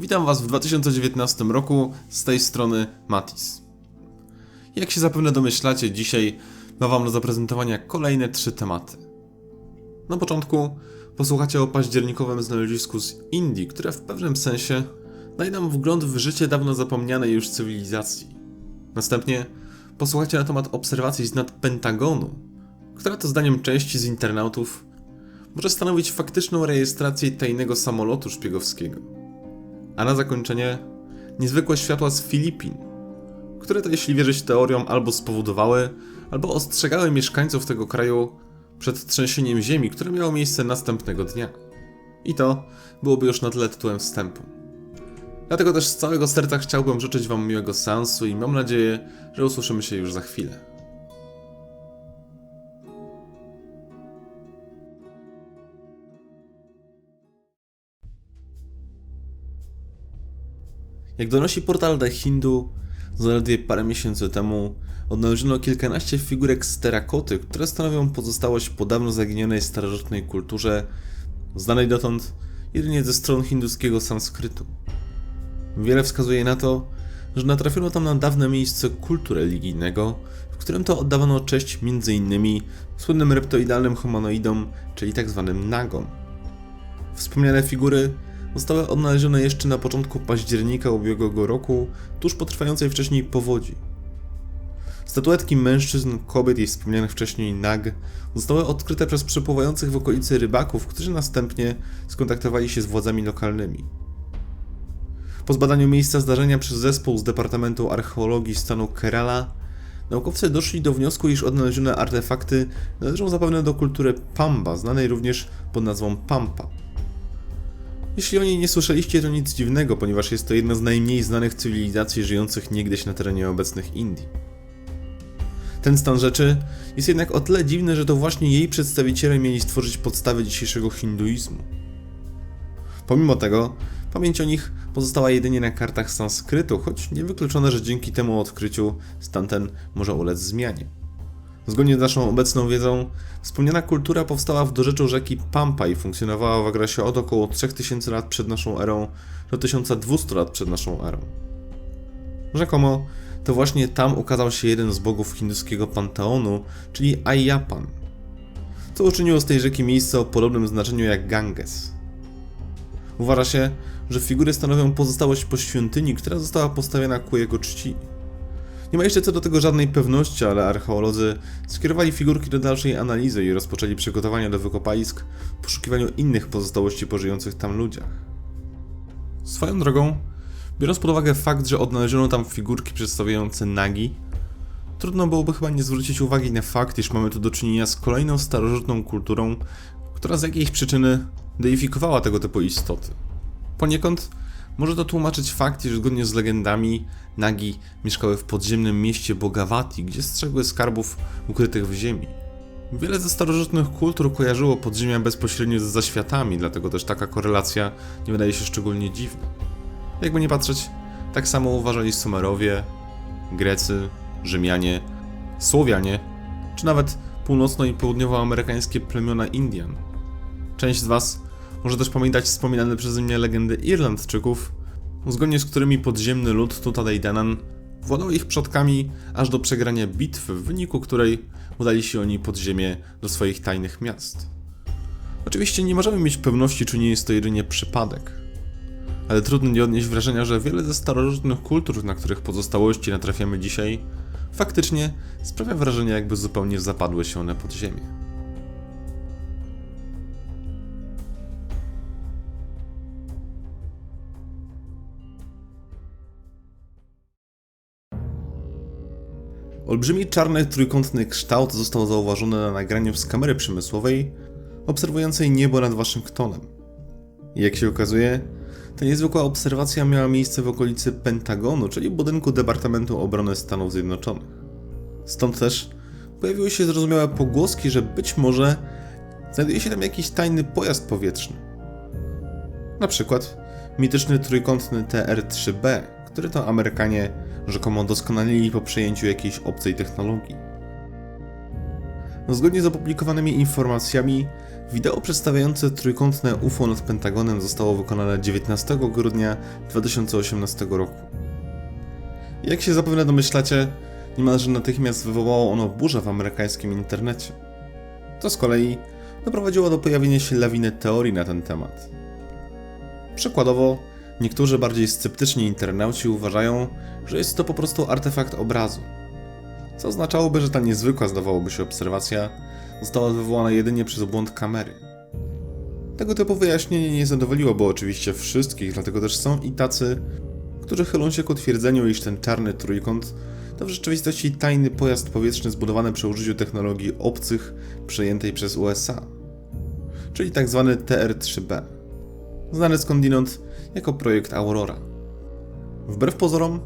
Witam Was w 2019 roku, z tej strony Matis. Jak się zapewne domyślacie, dzisiaj mam Wam do zaprezentowania kolejne trzy tematy. Na początku posłuchacie o październikowym znalezisku z Indii, które w pewnym sensie daje nam wgląd w życie dawno zapomnianej już cywilizacji. Następnie posłuchacie na temat obserwacji z nad Pentagonu, która to zdaniem części z internautów może stanowić faktyczną rejestrację tajnego samolotu szpiegowskiego. A na zakończenie niezwykłe światła z Filipin, które to jeśli wierzyć teoriom albo spowodowały, albo ostrzegały mieszkańców tego kraju przed trzęsieniem ziemi, które miało miejsce następnego dnia. I to byłoby już na tyle tytułem wstępu. Dlatego też z całego serca chciałbym życzyć Wam miłego seansu i mam nadzieję, że usłyszymy się już za chwilę. Jak donosi portal The Hindu, zaledwie parę miesięcy temu odnaleziono kilkanaście figurek z terakoty, które stanowią pozostałość po dawno zaginionej starożytnej kulturze, znanej dotąd jedynie ze stron hinduskiego sanskrytu. Wiele wskazuje na to, że natrafiono tam na dawne miejsce kultu religijnego, w którym to oddawano cześć m.in. słynnym reptoidalnym humanoidom, czyli tzw. nagom. Wspomniane figury zostały odnalezione jeszcze na początku października ubiegłego roku, tuż po trwającej wcześniej powodzi. Statuetki mężczyzn, kobiet i wspomnianych wcześniej nag zostały odkryte przez przepływających w okolicy rybaków, którzy następnie skontaktowali się z władzami lokalnymi. Po zbadaniu miejsca zdarzenia przez zespół z Departamentu Archeologii stanu Kerala, naukowcy doszli do wniosku, iż odnalezione artefakty należą zapewne do kultury Pamba, znanej również pod nazwą Pampa. Jeśli o niej nie słyszeliście, to nic dziwnego, ponieważ jest to jedna z najmniej znanych cywilizacji żyjących niegdyś na terenie obecnych Indii. Ten stan rzeczy jest jednak o tyle dziwny, że to właśnie jej przedstawiciele mieli stworzyć podstawy dzisiejszego hinduizmu. Pomimo tego, pamięć o nich pozostała jedynie na kartach sanskrytu, choć niewykluczone, że dzięki temu odkryciu stan ten może ulec zmianie. Zgodnie z naszą obecną wiedzą, wspomniana kultura powstała w dorzeczu rzeki Pampa i funkcjonowała w okresie od około 3000 lat przed naszą erą do 1200 lat przed naszą erą. Rzekomo to właśnie tam ukazał się jeden z bogów hinduskiego panteonu, czyli Ayyapan, co uczyniło z tej rzeki miejsce o podobnym znaczeniu jak Ganges. Uważa się, że figury stanowią pozostałość po świątyni, która została postawiona ku jego czci. Nie ma jeszcze co do tego żadnej pewności, ale archeolodzy skierowali figurki do dalszej analizy i rozpoczęli przygotowania do wykopalisk w poszukiwaniu innych pozostałości po żyjących tam ludziach. Swoją drogą, biorąc pod uwagę fakt, że odnaleziono tam figurki przedstawiające nagi, trudno byłoby chyba nie zwrócić uwagi na fakt, iż mamy tu do czynienia z kolejną starożytną kulturą, która z jakiejś przyczyny deifikowała tego typu istoty. Poniekąd może to tłumaczyć fakt, iż zgodnie z legendami Nagi mieszkały w podziemnym mieście Bogawati, gdzie strzegły skarbów ukrytych w ziemi. Wiele ze starożytnych kultur kojarzyło podziemia bezpośrednio z zaświatami, dlatego też taka korelacja nie wydaje się szczególnie dziwna. Jakby nie patrzeć, tak samo uważali Sumerowie, Grecy, Rzymianie, Słowianie, czy nawet północno- i południowoamerykańskie plemiona Indian. Część z Was może też pamiętać wspominane przeze mnie legendy Irlandczyków, zgodnie z którymi podziemny lud Tutadejdanan władał ich przodkami aż do przegrania bitwy, w wyniku której udali się oni pod ziemię do swoich tajnych miast. Oczywiście nie możemy mieć pewności, czy nie jest to jedynie przypadek, ale trudno nie odnieść wrażenia, że wiele ze starożytnych kultur, na których pozostałości natrafiamy dzisiaj, faktycznie sprawia wrażenie, jakby zupełnie zapadły się one pod ziemię. Olbrzymi czarny trójkątny kształt został zauważony na nagraniu z kamery przemysłowej obserwującej niebo nad Waszyngtonem. Jak się okazuje, ta niezwykła obserwacja miała miejsce w okolicy Pentagonu, czyli budynku Departamentu Obrony Stanów Zjednoczonych. Stąd też pojawiły się zrozumiałe pogłoski, że być może znajduje się tam jakiś tajny pojazd powietrzny. Na przykład mityczny trójkątny TR-3B, który to Amerykanie rzekomo doskonalili po przejęciu jakiejś obcej technologii. No, zgodnie z opublikowanymi informacjami, wideo przedstawiające trójkątne UFO nad Pentagonem zostało wykonane 19 grudnia 2018 roku. Jak się zapewne domyślacie, niemalże natychmiast wywołało ono burzę w amerykańskim internecie. To z kolei doprowadziło do pojawienia się lawiny teorii na ten temat. Przykładowo, niektórzy bardziej sceptyczni internauci uważają, że jest to po prostu artefakt obrazu. Co oznaczałoby, że ta niezwykła zdawałoby się obserwacja została wywołana jedynie przez błąd kamery. Tego typu wyjaśnienie nie zadowoliłoby oczywiście wszystkich, dlatego też są i tacy, którzy chylą się ku twierdzeniu, iż ten czarny trójkąt to w rzeczywistości tajny pojazd powietrzny zbudowany przy użyciu technologii obcych przejętej przez USA, czyli tzw. TR-3B, znany skądinąd jako projekt Aurora. Wbrew pozorom,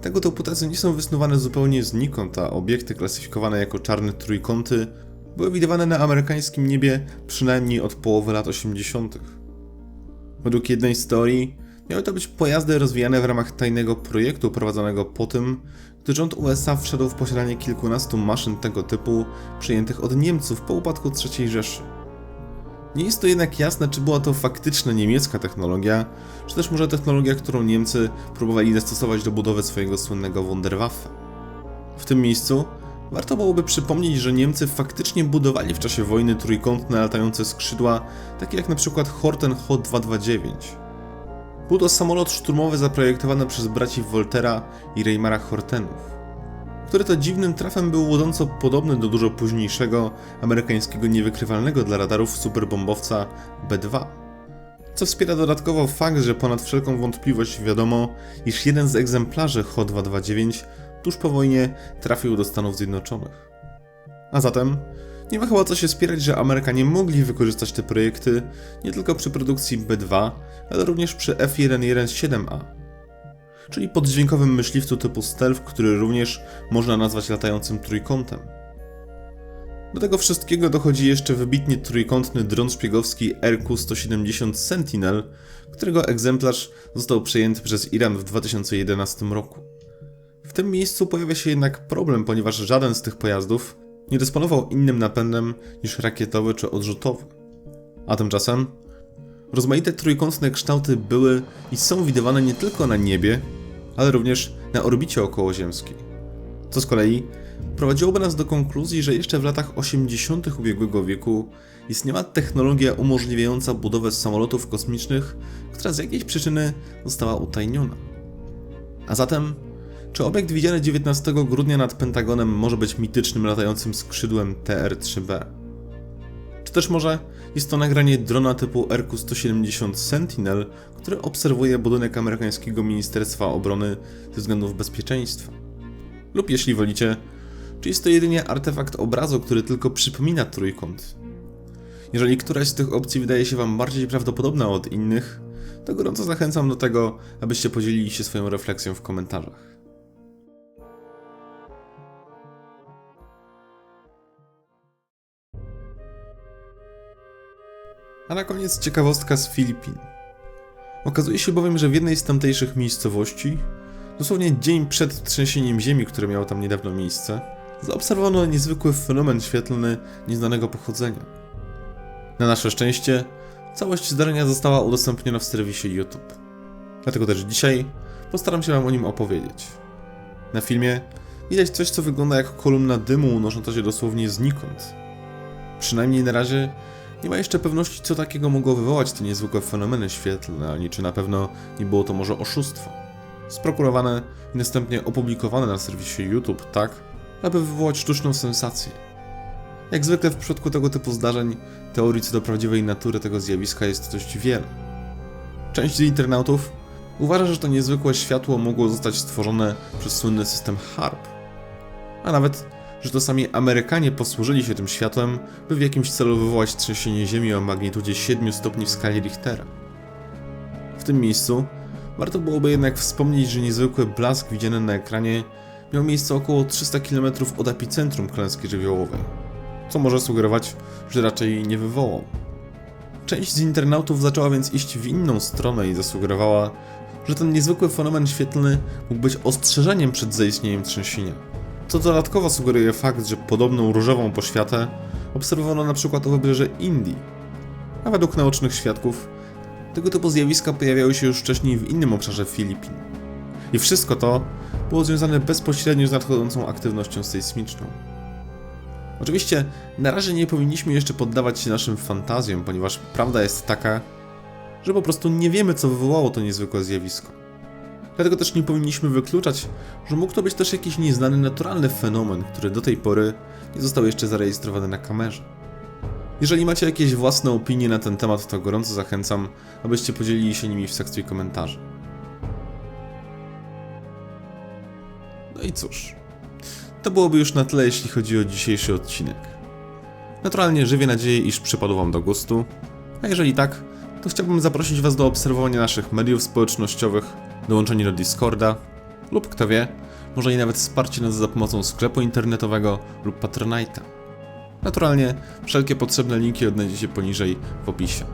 tego typu tezy nie są wysnuwane zupełnie znikąd, a obiekty klasyfikowane jako czarne trójkąty były widywane na amerykańskim niebie przynajmniej od połowy lat 80. Według jednej z teorii miały to być pojazdy rozwijane w ramach tajnego projektu prowadzonego po tym, gdy rząd USA wszedł w posiadanie kilkunastu maszyn tego typu przyjętych od Niemców po upadku III Rzeszy. Nie jest to jednak jasne, czy była to faktyczna niemiecka technologia, czy też może technologia, którą Niemcy próbowali zastosować do budowy swojego słynnego Wunderwaffe. W tym miejscu warto byłoby przypomnieć, że Niemcy faktycznie budowali w czasie wojny trójkątne latające skrzydła, takie jak na przykład Horten Ho-229. Był to samolot szturmowy zaprojektowany przez braci Woltera i Reimara Hortenów, który to dziwnym trafem był łudząco podobny do dużo późniejszego amerykańskiego niewykrywalnego dla radarów superbombowca B-2. Co wspiera dodatkowo fakt, że ponad wszelką wątpliwość wiadomo, iż jeden z egzemplarzy Ho-229 tuż po wojnie trafił do Stanów Zjednoczonych. A zatem nie ma chyba co się spierać, że Amerykanie mogli wykorzystać te projekty nie tylko przy produkcji B-2, ale również przy F-117A, czyli poddźwiękowym myśliwcu typu stealth, który również można nazwać latającym trójkątem. Do tego wszystkiego dochodzi jeszcze wybitnie trójkątny dron szpiegowski RQ-170 Sentinel, którego egzemplarz został przejęty przez Iran w 2011 roku. W tym miejscu pojawia się jednak problem, ponieważ żaden z tych pojazdów nie dysponował innym napędem niż rakietowy czy odrzutowy. A tymczasem rozmaite trójkątne kształty były i są widywane nie tylko na niebie, ale również na orbicie okołoziemskiej. Co z kolei prowadziłoby nas do konkluzji, że jeszcze w latach 80. ubiegłego wieku istniała technologia umożliwiająca budowę samolotów kosmicznych, która z jakiejś przyczyny została utajniona. A zatem czy obiekt widziany 19 grudnia nad Pentagonem może być mitycznym latającym skrzydłem TR-3B? Też może jest to nagranie drona typu RQ-170 Sentinel, który obserwuje budynek amerykańskiego Ministerstwa Obrony ze względów bezpieczeństwa? Lub jeśli wolicie, czy jest to jedynie artefakt obrazu, który tylko przypomina trójkąt? Jeżeli któraś z tych opcji wydaje się Wam bardziej prawdopodobna od innych, to gorąco zachęcam do tego, abyście podzielili się swoją refleksją w komentarzach. A na koniec ciekawostka z Filipin. Okazuje się bowiem, że w jednej z tamtejszych miejscowości, dosłownie dzień przed trzęsieniem ziemi, które miało tam niedawno miejsce, zaobserwowano niezwykły fenomen świetlny nieznanego pochodzenia. Na nasze szczęście, całość zdarzenia została udostępniona w serwisie YouTube. Dlatego też dzisiaj postaram się Wam o nim opowiedzieć. Na filmie widać coś, co wygląda jak kolumna dymu unosząca się dosłownie znikąd. Przynajmniej na razie nie ma jeszcze pewności, co takiego mogło wywołać te niezwykłe fenomeny świetlne, ani czy na pewno nie było to może oszustwo. Sprokurowane i następnie opublikowane na serwisie YouTube tak, aby wywołać sztuczną sensację. Jak zwykle w przypadku tego typu zdarzeń, teorii co do prawdziwej natury tego zjawiska jest dość wiele. Część z internautów uważa, że to niezwykłe światło mogło zostać stworzone przez słynny system HARP, a nawet że to sami Amerykanie posłużyli się tym światłem, by w jakimś celu wywołać trzęsienie ziemi o magnitudzie 7 stopni w skali Richtera. W tym miejscu warto byłoby jednak wspomnieć, że niezwykły blask widziany na ekranie miał miejsce około 300 km od epicentrum klęski żywiołowej, co może sugerować, że raczej nie wywołał. Część z internautów zaczęła więc iść w inną stronę i zasugerowała, że ten niezwykły fenomen świetlny mógł być ostrzeżeniem przed zaistnieniem trzęsienia co dodatkowo sugeruje fakt, że podobną różową poświatę obserwowano na przykład wybrzeże Indii, a według naocznych świadków tego typu zjawiska pojawiały się już wcześniej w innym obszarze Filipin. I wszystko to było związane bezpośrednio z nadchodzącą aktywnością sejsmiczną. Oczywiście na razie nie powinniśmy jeszcze poddawać się naszym fantazjom, ponieważ prawda jest taka, że po prostu nie wiemy, co wywołało to niezwykłe zjawisko. Dlatego też nie powinniśmy wykluczać, że mógł to być też jakiś nieznany naturalny fenomen, który do tej pory nie został jeszcze zarejestrowany na kamerze. Jeżeli macie jakieś własne opinie na ten temat, to gorąco zachęcam, abyście podzielili się nimi w sekcji komentarzy. No i cóż, to byłoby już na tyle, jeśli chodzi o dzisiejszy odcinek. Naturalnie żywię nadzieję, iż przypadł Wam do gustu, a jeżeli tak, to chciałbym zaprosić Was do obserwowania naszych mediów społecznościowych, dołączenia do Discorda lub kto wie, może i nawet wsparcie nas za pomocą sklepu internetowego lub Patronite'a. Naturalnie wszelkie potrzebne linki odnajdziecie poniżej w opisie.